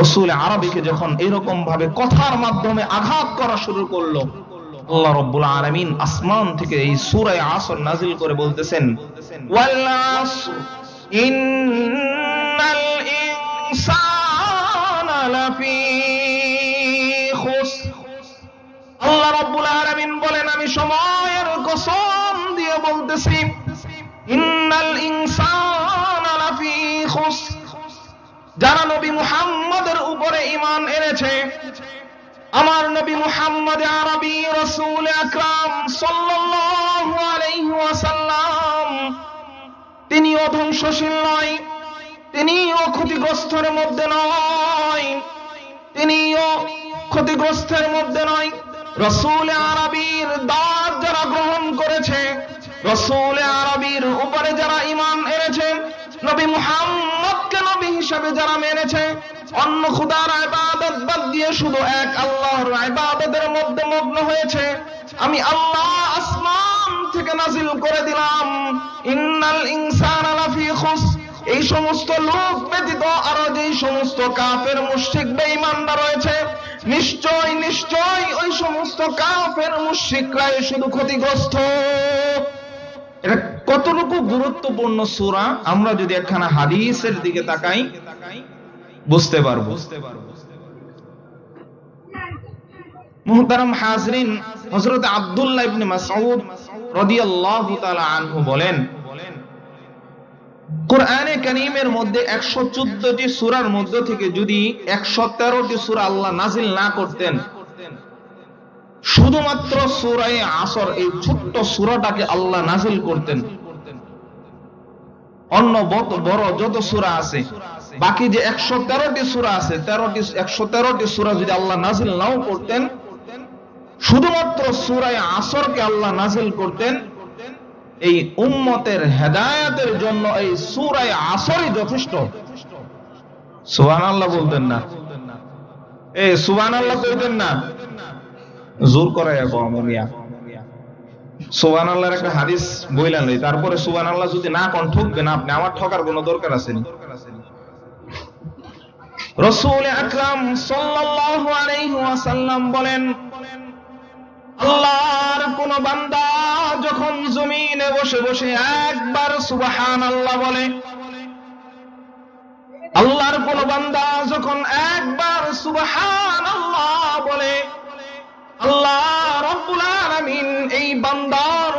রসুল আরবিকে যখন এরকম ভাবে কথার মাধ্যমে আঘাত করা শুরু করল, আল্লাহ রব্বুল আসমান থেকে এই আসর নাজিল করে বলতেছেন আল্লাহ রব্বুল বলেন, আমি সময়ের কসম দিয়ে বলতেছি, ইন্নাল ইনসানা যারা নবী মুহাম্মদের উপরে ইমান এনেছে, আমার নবী মুহাম্মদ আরবি রসুল আকরাম সাল্লাল্লাহু আলাইহি ওয়াসাল্লাম, তিনিও ধ্বংসশীল নয়, তিনিও ক্ষতিগ্রস্তের মধ্যে নয়, তিনিও ক্ষতিগ্রস্তের মধ্যে নয়। রসুল আরবির দাঁত যারা গ্রহণ করেছে, রসুল আরবির উপরে যারা ইমান এনেছে, নবী মুহাম্মদকে নবী হিসাবে যারা মেনেছে, অন্য খুদার ইবাদত বাদ দিয়ে শুধু এক আল্লাহর ইবাদতের মধ্যে মগ্ন হয়েছে। আমি আল্লাহ আসমান থেকে নাজিল করে দিলাম। ইন্নাল ইনসানা লাফি খুসর এই সমস্ত লোক ব্যতীত আরও যেই সমস্ত কাফের, মুশরিক, বেঈমানরা রয়েছে, নিশ্চয় নিশ্চয় ওই সমস্ত কাফের, মুশরিকরাই শুধু ক্ষতিগ্রস্ত। এটা কতটুকু গুরুত্বপূর্ণ সূরা আমরা যদি একখানা হাদিসের দিকে তাকাই, বুঝতে পারব। মুহতারাম হাজরিন কারীমের মধ্যে 114টি সূরার মধ্য থেকে যদি 113টি সূরা আল্লাহ নাজিল না করতেন শুধুমাত্র সূরায়ে আসর, এই ছোট্ট সূরাটাকে আল্লাহ নাজিল করতেন। অন্য বড় যত সূরা আছে, বাকি যে 113টি সূরা আছে 13টি 113টি সূরা যদি আল্লাহ নাজিল নাও করতেন, শুধুমাত্র সূরায়ে আসরকে আল্লাহ নাজিল করতেন, এই উম্মতের হেদায়াতের জন্য এই সূরায়ে আসরই যথেষ্ট। সুবহানাল্লাহ বলতেন না। এ, সুবহানাল্লাহ কইতেন না। জোর করায় কম মিয়া। সুবান আল্লাহর একটা হাদিস বইলেন লই, তারপরে সুবান আল্লাহ যদি না কোন ঠকবেন আপনি, আমার ঠকার কোনো দরকার আছে নি? রসুল আকরাম সাল্লাল্লাহু আলাইহি ওয়াসাল্লাম বলেন, আল্লাহর কোন বান্দা যখন জমিনে বসে বসে একবার সুবহানাল্লাহ বলে, আল্লাহর কোন বান্দা যখন একবার সুবহানাল্লাহ বলে আল্লাহ এই বান্দার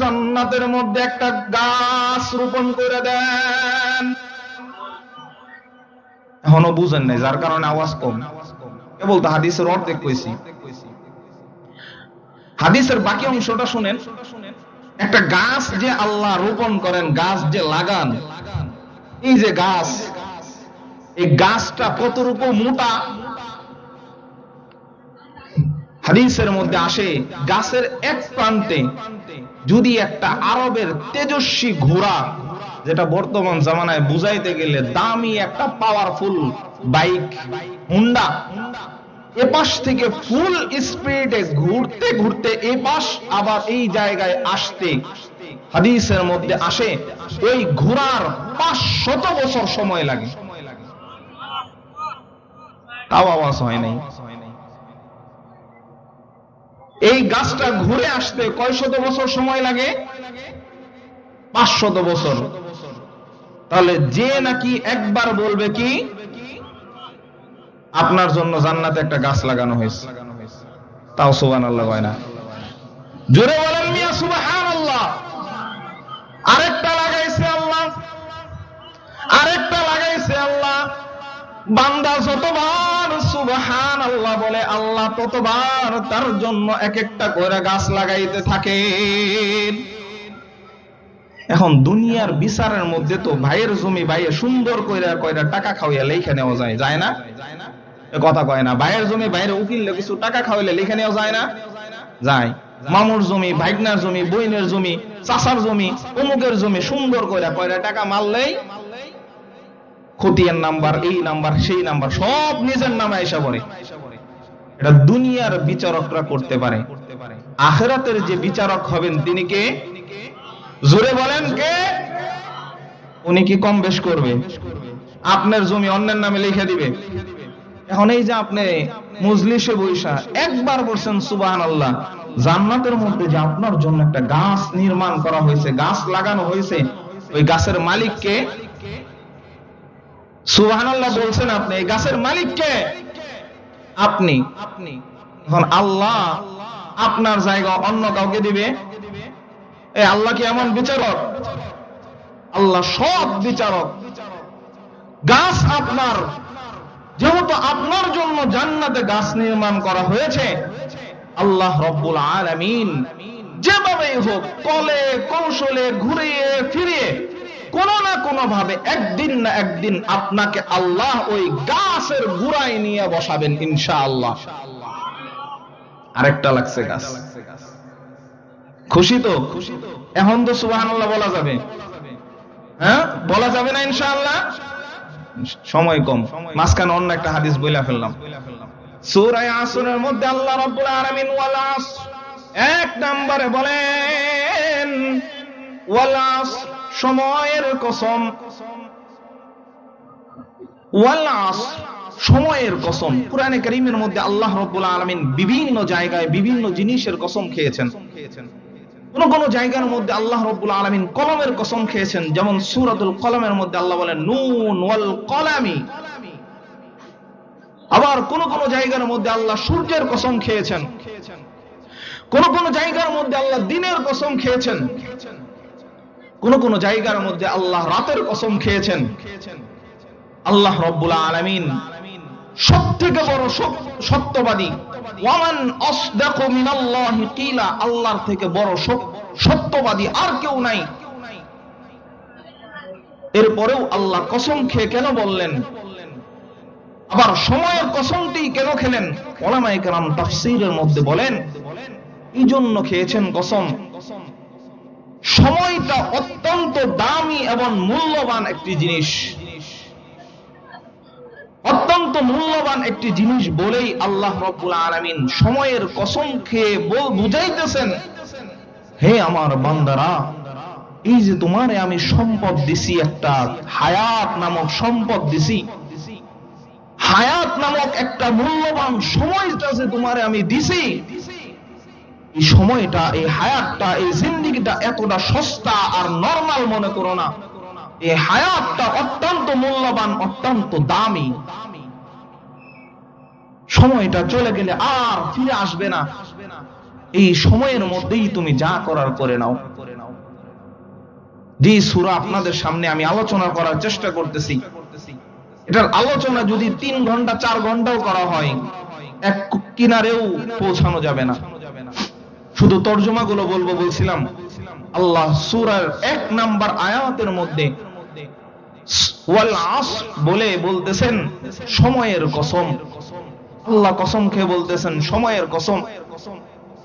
জান্নাতের মধ্যে একটা গাছ রোপণ করে দেন। এখনও বুঝেন নাই, যার কারণে আওয়াজ কম। কেবল তো হাদিসের অর্ধেক কইছি। হাদিসের বাকি অংশটা শুনেন। একটা গাছ যে আল্লাহ রোপণ করেন, গাছ যে লাগান, এই যে গাছ, এই গাছটা কতটুকু মোটা হাদিসের মধ্যে আসে, গাছের এক প্রান্তে যদি একটা আরবের তেজস্বী ঘোড়া, যেটা বর্তমান জামানায় বুঝাইতে গেলে দামি একটা পাওয়ারফুল বাইক হুন্ডা, এপাশ থেকে ফুল স্পিডে ঘুরতে ঘুরতে এপাশ আবার এই জায়গায় আসতে হাদিসের মধ্যে আসে, ওই ঘোড়ার পাঁচ শত বছর সময় লাগে। তাও আওয়াজ হয় নাই। এই গাছটা ঘুরে আসতে কয় শত বছর সময় লাগে? পাঁচশত বছর। তাহলে যে নাকি একবার বলবে কি, আপনার জন্য জান্নাতে একটা গাছ লাগানো হয়েছে। তাও সুবান আল্লাহ হয় না। জোরে বলেন মিয়া সুবাহান আল্লাহ আরেকটা লাগাইছে আল্লাহ। আরেকটা লাগাইছে আল্লাহ। বান্দা যতবার সুবহান আল্লাহ বলে, আল্লাহ ততবার তার জন্য এক একটা করে গাছ লাগাইতে থাকে এখন দুনিয়ার বিচারের মধ্যে তো ভাইয়ের জমি ভাইয়ে সুন্দর কইরা কয়টা টাকা খাওয়াইয়া লেখা নেওয়া যায় যায় না? কথা কয় না, ভাইয়ের জমি বাইরে উকিল কিছু টাকা খাওয়াইলে লিখে নেওয়া যায় না? যায়। মামুর জমি, ভাইগনার জমি, বইনের জমি চাষার জমি, অমুকের জমি সুন্দর কইরা কয়টা টাকা মারলেই খতিয়ান নাম্বার, এই নাম্বার, সেই নাম্বার, সব নিজের নামে এসে পড়ে। এটা দুনিয়ার বিচারকরা করতে পারে। আখেরাতের যে বিচারক হবেন তিনি কে? জোরে বলেন কে? উনি কি কম বেশ করবে? আপনার জমি অন্যের নামে লিখে দিবে। এখন এই যে আপনি মজলিসে বৈশা, একবার বলছেন সুবাহান আল্লাহ জান্নাতের মধ্যে যে আপনার জন্য একটা গাছ নির্মাণ করা হয়েছে, গাছ লাগানো হয়েছে, ওই গাছের মালিককে আল্লাহ বলছেন আপনি এই গাছের মালিককে আপনি। এখন আল্লাহ আপনার জায়গা অন্য কাউকে দিবে? এ, আল্লাহ কি এমন বিচারক? আল্লাহ সব বিচারক। গাছ আপনার, যেহেতু আপনার জন্য জান্নাতে গাছ নির্মাণ করা হয়েছে, আল্লাহ রব্বুল আলামিন যেভাবেই হোক কলে কৌশলে ঘুরিয়ে ফিরিয়ে কোন না কোন ভাবে একদিন না একদিন আপনাকে আল্লাহ ওই গাছের গুড়ায় নিয়ে বসাবেন, ইনশাআল্লাহ। আরেকটা লাগছে গাছ। খুশি তো? এখন তো সুবহানাল্লাহ বলা যাবে। হ্যাঁ? বলা যাবে না, ইনশাআল্লাহ? সময় কম। মাঝখানে অন্য একটা হাদিস বইলা ফেললাম। সূরায়ে আসরের মধ্যে আল্লাহ রাব্বুল আলামিন ওয়াল এক নম্বরে বলেন, ওয়াল সময়ের কসম। ওয়াল আসর সময়ের কসম। কোরআনে কারীমের মধ্যে আল্লাহ রাব্বুল আলামিন বিভিন্ন জায়গায় বিভিন্ন জিনিসের কসম খেয়েছেন। কোন কোন জায়গার মধ্যে আল্লাহ রব্বুল আলমিন কলমের কসম খেয়েছেন। যেমন সুরাতুল কলমের মধ্যে আল্লাহ বলেন, নুন ওয়াল কলামি। আবার কোন কোন জায়গার মধ্যে আল্লাহ সূর্যের কসম খেয়েছেন। কোন কোন জায়গার মধ্যে আল্লাহ দিনের কসম খেয়েছেন। কোন কোন জায়গার মধ্যে আল্লাহ রাতের কসম খেয়েছেন। আল্লাহ রব্বুল আলমিন সব থেকে বড় সত্যবাদী। ওয়ামান আসদাকু মিনাল্লাহি কিলা, আল্লাহর থেকে বড় সত্যবাদী আর কেউ নাই। এরপরেও আল্লাহ কসম খেয়ে কেন বললেন? আবার সময়ের কসমটি কেন খেলেন? ওলামায়ে কেরাম তাফসীরের মধ্যে বলেন, এই জন্য খেয়েছেন কসম। সময়টা অত্যন্ত দামি এবং মূল্যবান একটি জিনিস। অত্যন্ত মূল্যবান একটি জিনিস বলেই আল্লাহ রব্বুল আলমিন সময়ের কসম খেয়ে বুঝাইতেছেন, হে আমার বান্দারা, এই যে তোমারে আমি সম্পদ দিছি, একটা হায়াত নামক সম্পদ দিছি, হায়াত নামক একটা মূল্যবান সময়টা যে তোমারে আমি দিছি এই সময়টা, এই হায়াতটা, এই জিন্দিগিটা এতটা সস্তা আর নর্মাল মনে করো না। এই হায়াতটা অত্যন্ত মূল্যবান, অত্যন্ত দামি। সময়টা চলে গেলে আর ফিরে আসবে না। এই সময়ের মধ্যেই তুমি যা করার করে নাও। যে সুরা আপনাদের সামনে আমি আলোচনা করার চেষ্টা করতেছি, এটার আলোচনা যদি তিন ঘণ্টা, চার ঘন্টাও করা হয়, এক কিনারেও পৌঁছানো যাবে না। শুধু তর্জমা গুলো বলব, বলছিলাম, আল্লাহ সুরার এক নাম্বার আয়াতের মধ্যে বলে বলতেছেন, সময়ের কসম। আল্লাহ কসম খেয়ে বলতেছেন, সময়ের কসম।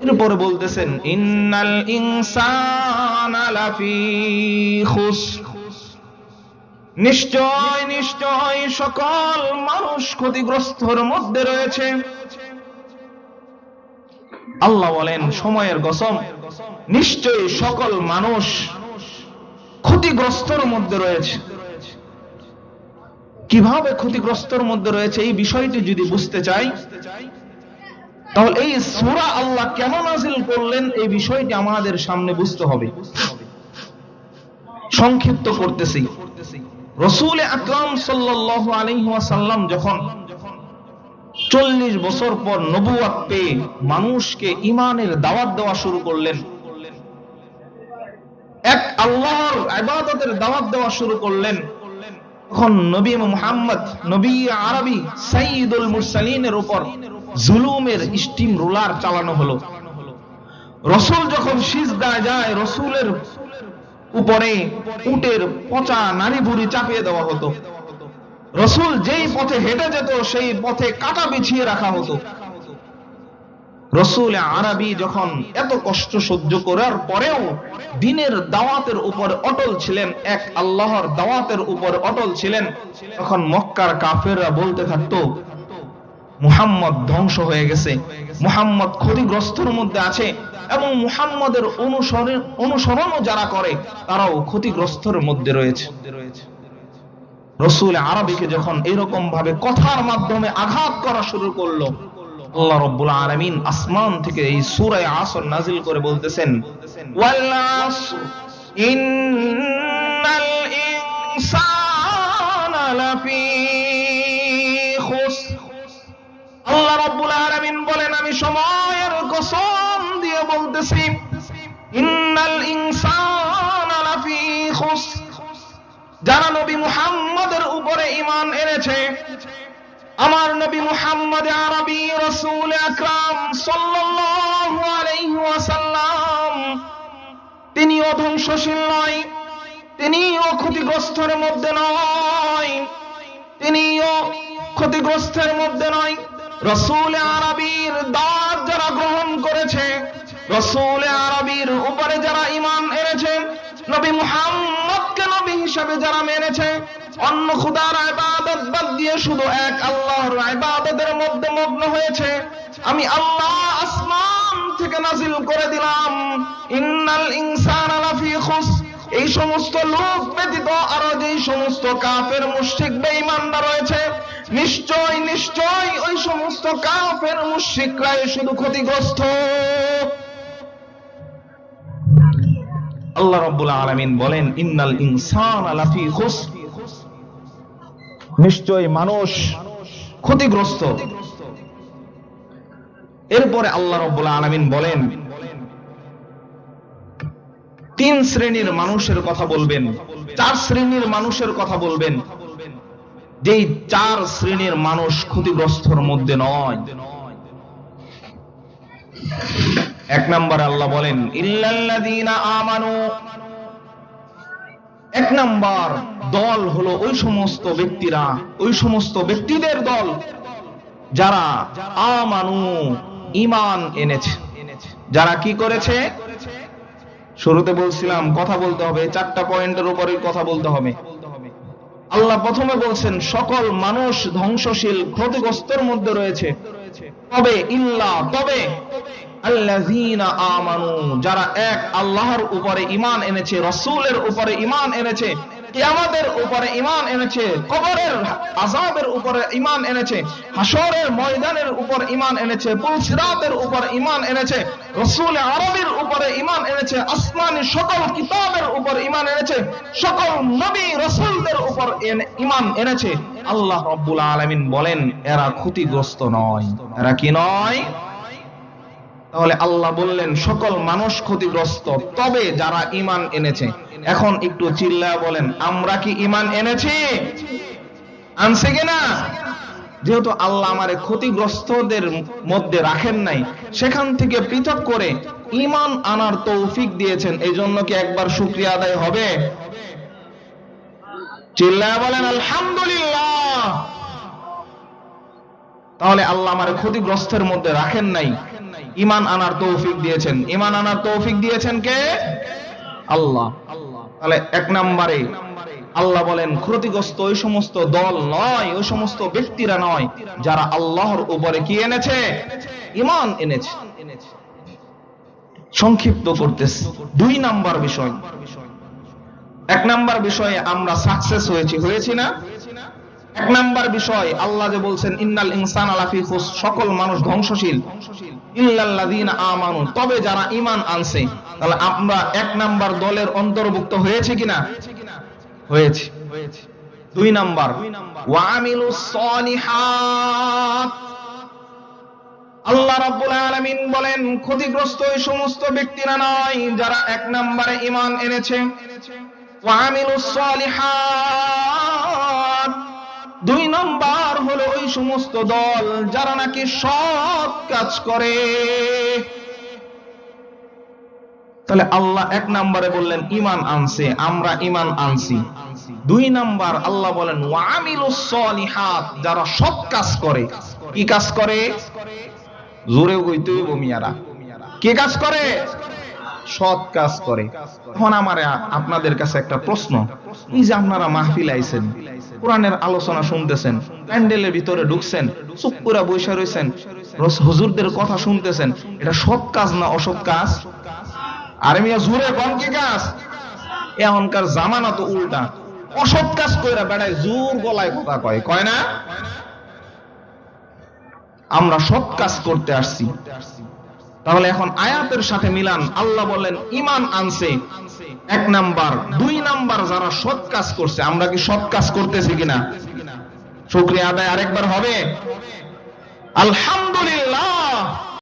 এরপরে বলতেছেন, ইন্নাল ইনসানা নিশ্চয় নিশ্চয় সকল মানুষ ক্ষতিগ্রস্তর মধ্যে রয়েছে। আল্লাহ বলেন, সময়ের কসম নিশ্চয় সকল মানুষ ক্ষতিগ্রস্তর মধ্যে রয়েছে। কীভাবে ক্ষতিগ্রস্তর মধ্যে রয়েছে এই বিষয়টি যদি বুঝতে চাই, তাহলে এই সুরা আল্লাহ কেন নাজিল করলেন এই বিষয়টি আমাদের সামনে বুঝতে হবে। সংক্ষিপ্ত করতেছি। রসুল আকরাম সাল্লাহ আলহাসাল্লাম যখন চল্লিশ বছর পর নবুয়াত পেয়ে মানুষকে ইমানের দাওয়াত দেওয়া শুরু করলেন। এক আল্লাহর আবাদতের দাওয়াত দেওয়া শুরু করলেন। তখন নবী মোহাম্মদ, নবী আরবি সাইদুল উপর জুলুমের স্টিম রোলার চালানো হলো। রসুল যখন সিজদায় যায়, রসুলের উপরে উটের পচা নারী বুড়ি চাপিয়ে দেওয়া হতো। রসুল যেই পথে হেঁটে যেত, সেই পথে কাটা বিছিয়ে রাখা হতো। রসুল আরবি যখন এত কষ্ট সহ্য করার পরেও দিনের দাওয়াতের উপর অটল ছিলেন, এক আল্লাহর দাওয়াতের উপর অটল ছিলেন, তখন মক্কার কাফেররা বলতে থাকতো, মুহাম্মদ ধ্বংস হয়ে গেছে, মুহাম্মদ ক্ষতিগ্রস্তর মধ্যে আছে, এবং মুহাম্মদের অনুসরণ, অনুসরণও যারা করে, তারাও ক্ষতিগ্রস্তর মধ্যে রয়েছে। রসুল আরবিকে যখন এরকম ভাবে কথার মাধ্যমে আঘাত করা শুরু করল, আল্লাহ রব্বুল আলামিন আসমান থেকে এই সূরায়ে আসর নাজিল করে বলতেছেন আল্লাহ রব্বুল আলামিন বলেন, আমি সময়ের কসম দিয়ে বলতেছি, ইন্নাল ইনসানা যারা নবী মুহাম্মদের উপরে ঈমান এনেছে, আমার নবী মুহাম্মদ আরবি রাসূল আকরাম সাল্লাল্লাহু আলাইহি ওয়াসাল্লাম, তিনিও ধ্বংসশীল নয়, তিনিও ক্ষতিগ্রস্তের মধ্যে নয়, তিনিও ক্ষতিগ্রস্তের মধ্যে নয়। রসুল আরবির দাঁত যারা গ্রহণ করেছে, রসুল আরবির উপরে যারা ইমান এনেছে, নবী মুহাম্মদকে নবী হিসাবে যারা মেনেছে, অন্য খুদার ইবাদত বাদ দিয়ে শুধু এক আল্লাহর ইবাদতের মধ্যে মগ্ন হয়েছে। আমি আল্লাহ আসমান থেকে নাজিল করে দিলাম। ইন্নাল ইনসানা লাফি খুস। এই সমস্ত লোক ব্যতীত আরও যেই সমস্ত কাফের, মুশরিক, বেঈমানরা রয়েছে, নিশ্চয় নিশ্চয় ওই সমস্ত কাফের, মুশরিকরাই শুধু ক্ষতিগ্রস্ত। আল্লাহ রাব্বুল আলামিন বলেন, ইন্নাল ইনসানা লাফি খুস নিশ্চয় মানুষ ক্ষতিগ্রস্ত। এরপরে আল্লাহ রাব্বুল আলামিন বলেন, তিন শ্রেণির মানুষের কথা বলবেন, চার শ্রেণির মানুষের কথা বলবেন। যেই চার শ্রেণির মানুষ ক্ষতিগ্রস্তর মধ্যে নয়। এক নম্বর আল্লাহ বলেন আমানু। এক নাম্বার দল হলো ওই সমস্ত ব্যক্তিরা, ওই সমস্ত ব্যক্তিদের দল যারা আমানু ইমান এনেছে। যারা কি করেছে? শুরুতে বলছিলাম, কথা বলতে হবে, চারটা পয়েন্টের উপরে কথা বলতে হবে। আল্লাহ প্রথমে বলছেন, সকল মানুষ ধ্বংসশীল, ক্ষতিগ্রস্তর মধ্যে রয়েছে। তবে ইল্লা, তবে আমানু, যারা এক আল্লাহর উপরে ইমান এনেছে, রসুলের উপরে ইমান এনেছে কিয়ামতের উপরে ঈমান এনেছে, কবরের আযাবের উপরে ঈমান এনেছে হাসরের ময়দানের উপর ঈমান এনেছে পুলসিরাতের উপর ঈমান এনেছে, রাসূল আরবির উপরে ঈমান এনেছে, আসমানি সকল কিতাবের উপর ঈমান এনেছে, সকল নবী রাসূলদের উপর ঈমান এনেছে। আল্লাহ রাব্বুল আলামিন বলেন, এরা ক্ষতিগ্রস্ত নয়। এরা কি নয়? তাহলে আল্লাহ বললেন, সকল মানুষ ক্ষতিগ্রস্ত, তবে যারা ইমান এনেছে। এখন একটু চিল্লায় বলেন, আমরা কি ইমান এনেছি? আনছে কিনা যেহেতু আল্লাহ আমারে ক্ষতিগ্রস্তদের মধ্যে রাখেন নাই, সেখান থেকে পৃথক করে ইমান আনার তৌফিক দিয়েছেন এই জন্য কি একবার শুক্রিয়া আদায় হবে? চিল্লায় বলেন, আলহামদুলিল্লাহ। তাহলে আল্লাহ আমার ক্ষতিগ্রস্তের মধ্যে রাখেন নাই। ইমান আনার তৌফিক দিয়েছেন। ইমান আনার তৌফিক দিয়েছেন কে? আল্লাহ। তাহলে এক নম্বরে আল্লাহ বলেন, ক্ষতিগ্রস্ত ওই সমস্ত দল নয়, ওই সমস্ত ব্যক্তিরা নয়, যারা আল্লাহর উপরে কি এনেছে? ইমান এনেছে। সংক্ষিপ্ত করতেছে। দুই নাম্বার বিষয়। এক নাম্বার বিষয়ে আমরা সাকসেস হয়েছি হয়েছি না? এক নাম্বার বিষয়, আল্লাহ যে বলছেন, ইন্নাল ইনসান আলাফি খুস সকল মানুষ ধ্বংসশীল। তবে যারা ঈমান আনছে, তাহলে আমরা এক নাম্বার দলের অন্তর্ভুক্ত হয়েছে কিনা? হয়েছে। দুই নাম্বার আল্লাহ রাব্বুল আলামিন বলেন, ক্ষতিগ্রস্ত ওই সমস্ত ব্যক্তিরা নয় যারা এক নম্বরে ঈমান এনেছে। ওয়া আমিলুস সলিহাত দুই নম্বর হলো ওই সমস্ত দল যারা নাকি সৎ কাজ করে। তাহলে আল্লাহ এক নম্বরে বললেন ইমান আনছে, আমরা ইমান আনছি। দুই নাম্বার আল্লাহ বলেন ওয়ামিলুস সলিহাত, যারা সৎ কাজ করে। কি কাজ করে? জোরে কইতে হইব মিয়ারা। কি কাজ করে? সৎ কাজ করে। এখন আমার আপনাদের কাছে একটা প্রশ্ন। এই যে আপনারা মাহফিল আইছেন, কোরআনের আলোচনা শুনতেছেন, প্যান্ডেলের ভিতরে ঢুকছেন, চুপ করে বসে রয়েছেন হুজুরদের কথা শুনতেছেন, এটা সৎ কাজ না অসৎ কাজ? আরে মিয়া, জুড়ে কম কি কাজ? এখনকার জামানা তো উল্টা। অসৎ কাজ কইরা বেড়ায় জোর গলায় কথা কয়। কয় না? আমরা সৎ কাজ করতে আসছি। তাহলে এখন আয়াতের সাথে মিলান। আল্লাহ বললেন, ইমান আনছে। এক নাম্বার। দুই নাম্বার, যারা সৎ কাজ করছে, আমরা কি সৎ কাজ করতেছি কিনা? শুক্রিয়া আদায় আরেকবার হবে। আলহামদুলিল্লাহ।